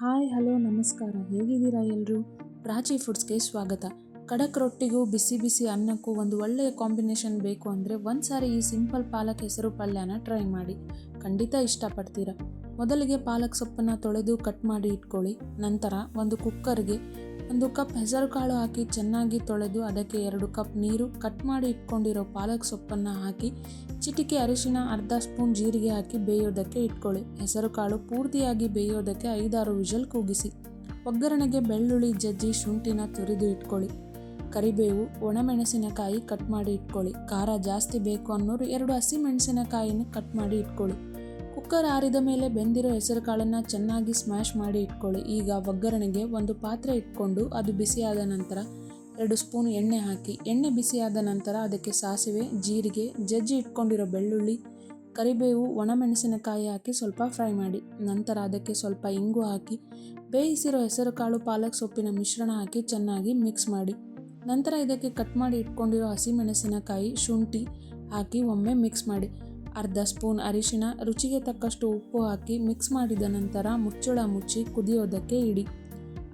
Hi, hello, ನಮಸ್ಕಾರ. ಹೇಗಿದ್ದೀರಾ ಎಲ್ಲರೂ ಪ್ರಾಚಿ ಫುಡ್ಸ್ಗೆ ಸ್ವಾಗತ. ಖಡಕ್ ರೊಟ್ಟಿಗೂ ಬಿಸಿ ಬಿಸಿ ಅನ್ನಕ್ಕೂ ಒಂದು ಒಳ್ಳೆಯ ಕಾಂಬಿನೇಷನ್ ಬೇಕು ಅಂದರೆ ಒಂದು ಸಾರಿ ಈ ಸಿಂಪಲ್ ಪಾಲಕ್ ಹೆಸರು ಪಲ್ಯನ ಟ್ರೈ ಮಾಡಿ. ಖಂಡಿತ ಇಷ್ಟಪಡ್ತೀರಾ? ಮೊದಲಿಗೆ ಪಾಲಕ್ ಸೊಪ್ಪನ್ನು ತೊಳೆದು ಕಟ್ ಮಾಡಿ ಇಟ್ಕೊಳ್ಳಿ. ನಂತರ ಒಂದು ಕುಕ್ಕರ್ಗೆ ಒಂದು ಕಪ್ ಹೆಸರುಕಾಳು ಹಾಕಿ ಚೆನ್ನಾಗಿ ತೊಳೆದು ಅದಕ್ಕೆ ಎರಡು ಕಪ್ ನೀರು ಕಟ್ ಮಾಡಿ ಇಟ್ಕೊಂಡಿರೋ ಪಾಲಕ್ ಸೊಪ್ಪನ್ನು ಹಾಕಿ, ಚಿಟಿಕೆ ಅರಿಶಿನ ಅರ್ಧ ಸ್ಪೂನ್ ಜೀರಿಗೆ ಹಾಕಿ ಬೇಯೋದಕ್ಕೆ ಇಟ್ಕೊಳ್ಳಿ. ಹೆಸರುಕಾಳು ಪೂರ್ತಿಯಾಗಿ ಬೇಯೋದಕ್ಕೆ ಐದಾರು ವಿಷಲ್ ಕೂಗಿಸಿ. ಒಗ್ಗರಣೆಗೆ ಬೆಳ್ಳುಳ್ಳಿ, ಜಜ್ಜಿ, ಶುಂಠಿನ ತುರಿದು ಇಟ್ಕೊಳ್ಳಿ. ಕರಿಬೇವು, ಒಣಮೆಣಸಿನಕಾಯಿ ಕಟ್ ಮಾಡಿ ಇಟ್ಕೊಳ್ಳಿ. ಖಾರ ಜಾಸ್ತಿ ಬೇಕು ಅನ್ನೋರು ಎರಡು ಹಸಿಮೆಣಸಿನಕಾಯಿನ ಕಟ್ ಮಾಡಿ ಇಟ್ಕೊಳ್ಳಿ. ಕುಕ್ಕರ್ ಆರಿದ ಮೇಲೆ ಬೆಂದಿರೋ ಹೆಸರು ಕಾಳನ್ನು ಚೆನ್ನಾಗಿ ಸ್ಮ್ಯಾಶ್ ಮಾಡಿ ಇಟ್ಕೊಳ್ಳಿ. ಈಗ ಒಗ್ಗರಣೆಗೆ ಒಂದು ಪಾತ್ರೆ ಇಟ್ಕೊಂಡು ಅದು ಬಿಸಿಯಾದ ನಂತರ ಎರಡು ಸ್ಪೂನ್ ಎಣ್ಣೆ ಹಾಕಿ. ಎಣ್ಣೆ ಬಿಸಿಯಾದ ನಂತರ ಅದಕ್ಕೆ ಸಾಸಿವೆ, ಜೀರಿಗೆ, ಜಜ್ಜಿ ಇಟ್ಕೊಂಡಿರೋ ಬೆಳ್ಳುಳ್ಳಿ, ಕರಿಬೇವು, ಒಣಮೆಣಸಿನಕಾಯಿ ಹಾಕಿ ಸ್ವಲ್ಪ ಫ್ರೈ ಮಾಡಿ. ನಂತರ ಅದಕ್ಕೆ ಸ್ವಲ್ಪ ಇಂಗು ಹಾಕಿ, ಬೇಯಿಸಿರೋ ಹೆಸರು ಕಾಳು ಪಾಲಕ್ ಸೊಪ್ಪಿನ ಮಿಶ್ರಣ ಹಾಕಿ ಚೆನ್ನಾಗಿ ಮಿಕ್ಸ್ ಮಾಡಿ. ನಂತರ ಇದಕ್ಕೆ ಕಟ್ ಮಾಡಿ ಇಟ್ಕೊಂಡಿರೋ ಹಸಿಮೆಣಸಿನಕಾಯಿ, ಶುಂಠಿ ಹಾಕಿ ಒಮ್ಮೆ ಮಿಕ್ಸ್ ಮಾಡಿ. ಅರ್ಧ ಸ್ಪೂನ್ ಅರಿಶಿನ, ರುಚಿಗೆ ತಕ್ಕಷ್ಟು ಉಪ್ಪು ಹಾಕಿ ಮಿಕ್ಸ್ ಮಾಡಿದ ನಂತರ ಮುಚ್ಚಳ ಮುಚ್ಚಿ ಕುದಿಯೋದಕ್ಕೆ ಇಡಿ.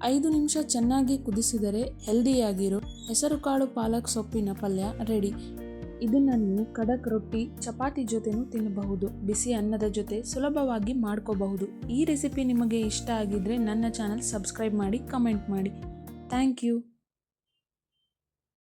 ಐದು ನಿಮಿಷ ಚೆನ್ನಾಗಿ ಕುದಿಸಿದರೆ ಹೆಲ್ದಿಯಾಗಿರೋ ಹೆಸರುಕಾಳು ಪಾಲಕ್ ಸೊಪ್ಪಿನ ಪಲ್ಯ ರೆಡಿ ಇದನ್ನು ನೀವು ಖಡಕ್ ರೊಟ್ಟಿ, ಚಪಾತಿ ಜೊತೆನೂ ತಿನ್ನಬಹುದು. ಬಿಸಿ ಅನ್ನದ ಜೊತೆ ಸುಲಭವಾಗಿ ಮಾಡ್ಕೋಬಹುದು. ಈ ರೆಸಿಪಿ ನಿಮಗೆ ಇಷ್ಟ ಆಗಿದ್ರೆ ನನ್ನ ಚಾನಲ್ ಸಬ್ಸ್ಕ್ರೈಬ್ ಮಾಡಿ ಕಮೆಂಟ್ ಮಾಡಿ. Thank you